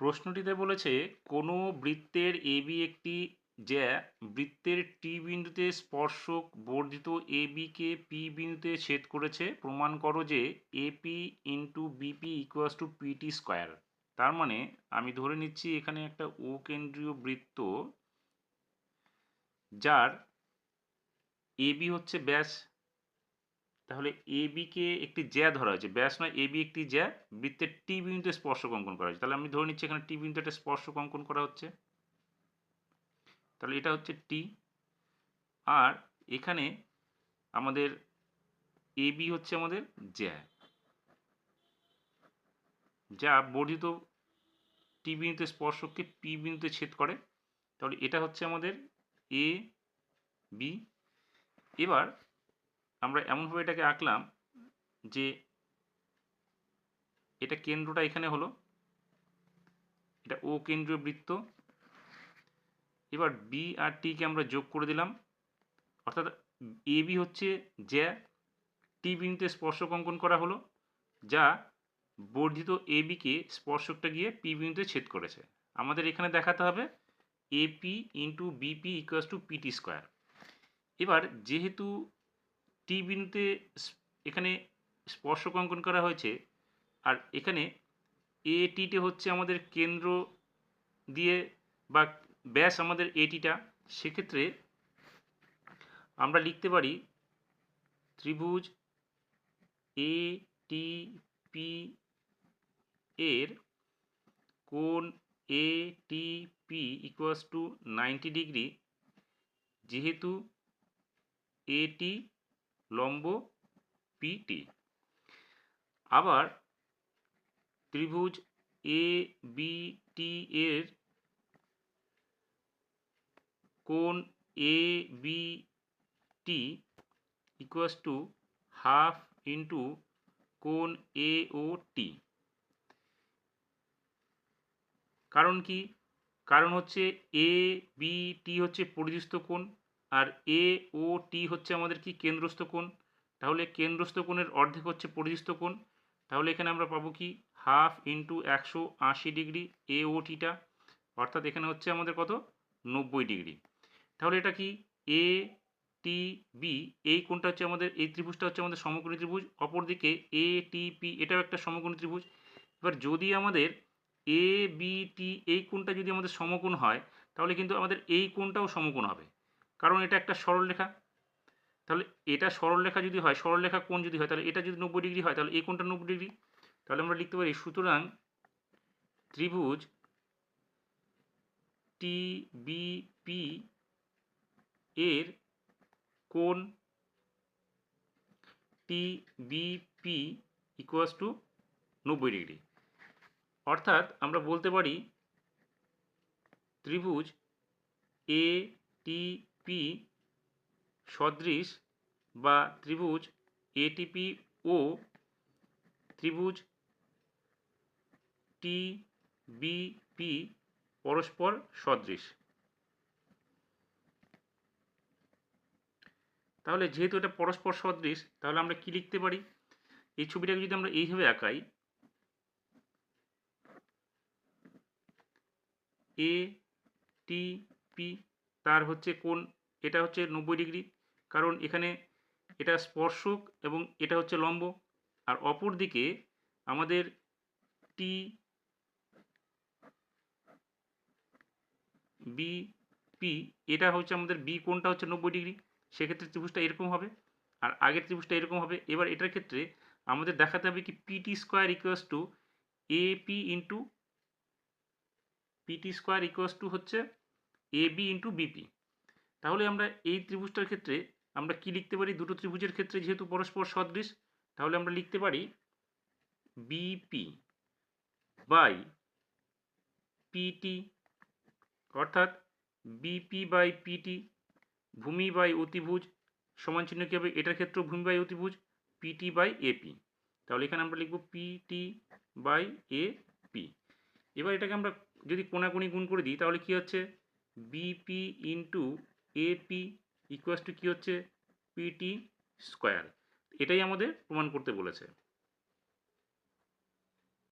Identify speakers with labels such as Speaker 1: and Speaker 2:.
Speaker 1: প্রশ্নটিতে বলেছে, কোনো বৃত্তের এবি একটি জ্যা বৃত্তের টি বিন্দুতে স্পর্শক বর্ধিত এ এবিকে পি বিন্দুতে ছেদ করেছে। প্রমাণ করো যে AP into BP equals to PT square. তার মানে আমি ধরে নিচ্ছি এখানে একটা ও কেন্দ্রীয় বৃত্ত যার এবি হচ্ছে ব্যাস তাহলে এ এবিকে একটি জ্যা ধরা হয়েছে। ব্যাস নয় এবি একটি জ্যা বৃত্তের টি বিন্দুতে স্পর্শক অঙ্কন করা হয়েছে। তাহলে আমি ধরে নিচ্ছি এখানে টি বিন্দুতে একটা স্পর্শক অঙ্কন করা হচ্ছে। তাহলে এটা হচ্ছে টি আর এখানে আমাদের এবি হচ্ছে আমাদের জ্যা। যা বর্ধিত টি বিন্দুতে স্পর্শককে পি বিন্দুতে ছেদ করে। তাহলে এটা হচ্ছে আমাদের এ বি এবার আমরা এমনভাবে এটাকে আঁকলাম যে এটা কেন্দ্রটা এখানে হলো, এটা ও কেন্দ্রীয় বৃত্ত। এবার বি আর টিকে আমরা যোগ করে দিলাম। অর্থাৎ এ বি হচ্ছে জ্যা টি বিন্দুতে স্পর্শক অঙ্কন করা হলো, যা বর্ধিত এ বিকে স্পর্শকটা গিয়ে পি বিন্দুতে ছেদ করেছে। আমাদের এখানে দেখাতে হবে AP into BP equals to PT square এবার যেহেতু টি বিন্দুতে এখানে স্পর্শক অঙ্কন করা হয়েছে। আর এখানে এ টিতে হচ্ছে আমাদের কেন্দ্র দিয়ে বা ব্যাস আমাদের এটিটা সেক্ষেত্রে আমরা লিখতে পারি ত্রিভুজ এ টি পি এর কোণ A T P equals to ninety degree যেহেতু এটি লম্ব পিটি আবার ত্রিভুজ এ বি টি এর কোণ A B T equals to half into কোণ এ ও টি কারণ কি? কারণ হচ্ছে এ বি টি হচ্ছে পরিদৃষ্ট কোণ। আর এ ও টি হচ্ছে আমাদের কি কেন্দ্রস্থ কোণ? তাহলে কেন্দ্রস্থ কোণের অর্ধেক হচ্ছে পরিদৃষ্ট কোণ। তাহলে এখানে আমরা পাবো কি? হাফ ইন্টু একশো আশি ডিগ্রি এ ও টিটা অর্থাৎ এখানে হচ্ছে আমাদের কত? নব্বই ডিগ্রি। তাহলে এটা কি? এ টি বি এই কোণটা হচ্ছে আমাদের, এই ত্রিভুজটা হচ্ছে আমাদের সমকোণী ত্রিভুজ। অপরদিকে এ টি পি এটাও একটা সমকোণী ত্রিভুজ। এবার যদি আমাদের এ বি টি এই কোণটা যদি আমাদের সমকোণ হয়, তাহলে কিন্তু আমাদের এই কোণটাও সমকোণ হবে। কারণ এটা একটা সরলরেখা তাহলে এটা সরলরেখা যদি হয় সরলরেখা কোণ যদি হয়, তাহলে এটা যদি নব্বই ডিগ্রি হয়, তাহলে এই কোণটা নব্বই ডিগ্রি। তাহলে আমরা লিখতে পারি সুতরাং ত্রিভুজ টি বি পি এর কোণ T B P equals to নব্বই ডিগ্রি। অর্থাৎ আমরা বলতে পারি ত্রিভুজ এ টি পি সদৃশ বা ত্রিভুজ এটিপি ও ত্রিভুজ টি বিপি পরস্পর সদৃশ। তাহলে যেহেতু এটা পরস্পর সদৃশ, তাহলে আমরা কি লিখতে পারি? এই ছবিটাকে যদি আমরা এইভাবে আঁকাই এ টি পি তার হচ্ছে কোন এটা হচ্ছে নব্বই ডিগ্রি। কারণ এখানে এটা স্পর্শক এবং এটা হচ্ছে লম্ব। আর অপর দিকে আমাদের টি বি পি, এটা হচ্ছে আমাদের বি কোণটা হচ্ছে নব্বই ডিগ্রি। সেক্ষেত্রে ত্রিভুজটা এরকম হবে। আর আগের ত্রিভুজটা এরকম হবে। এবার এটার ক্ষেত্রে আমাদের দেখাতে হবে কি PT square equals to A P into PT square equals to হচ্ছে এ বি ইন্টু বিপি তাহলে আমরা এই ত্রিভুজটার ক্ষেত্রে আমরা কি লিখতে পারি? দুটো ত্রিভুজের ক্ষেত্রে যেহেতু পরস্পর সদৃশ, তাহলে আমরা লিখতে পারি বিপি বাই পিটি অর্থাৎ বিপি বাই পিটি ভূমি বাই অতিভুজ সমান চিহ্ন কী হবে? এটার ক্ষেত্রেও ভূমি বাই অতিভুজ পিটি বাই এপি তাহলে এখানে আমরা লিখব পিটি বাই এ পি এবার এটাকে আমরা যদি কোনাকুনি গুণ করে দিই, তাহলে কি হচ্ছে? BP into AP equals to কী হচ্ছে? পিটি স্কোয়ার এটাই আমাদের প্রমাণ করতে বলেছে।